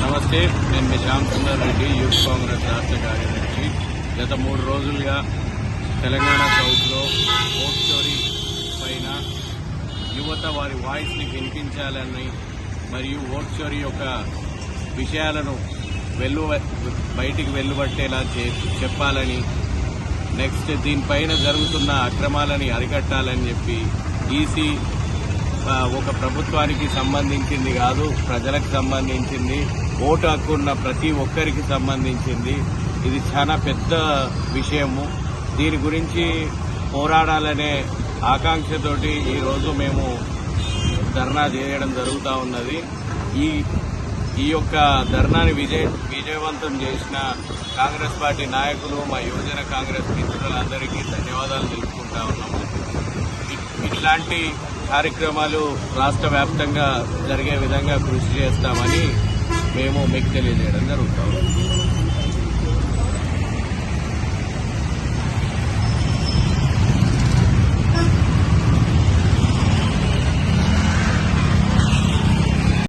నమస్తే నేను మీ శ్యామ్ సుందర్ రెడ్డి యూత్ కాంగ్రెస్ రాష్ట్ర కార్యదర్శి. గత మూడు రోజులుగా తెలంగాణ సౌత్లో ఓట్ స్టోరీ పైన యువత వారి వాయిస్ని వినిపించాలని మరియు ఓట్ స్టోరీ యొక్క విషయాలను వెళ్ళు బయటికి వెళ్ళబట్టేలా చే చెప్పాలని నెక్స్ట్ దీనిపైన జరుగుతున్న అక్రమాలని అరికట్టాలని చెప్పి ఈసీ ఒక ప్రభుత్వానికి సంబంధించింది కాదు ప్రజలకు సంబంధించింది ఓటు హక్కున్న ప్రతి ఒక్కరికి సంబంధించింది. ఇది చాలా పెద్ద విషయము. దీని గురించి పోరాడాలనే ఆకాంక్షతోటి ఈరోజు మేము ధర్నా చేయడం జరుగుతూ ఉన్నది. ఈ ఈ యొక్క ధర్నాని విజయ విజయవంతం చేసిన కాంగ్రెస్ పార్టీ నాయకులు మా యువజన కాంగ్రెస్ మిత్రులందరికీ ధన్యవాదాలు తెలుపుకుంటా ఉన్నాము. ఇట్లాంటి కార్యక్రమాలు రాష్ట్ర వ్యాప్తంగా జరిగే విధంగా కృషి చేస్తామని మేము మీకు తెలియజేయడం జరుగుతాము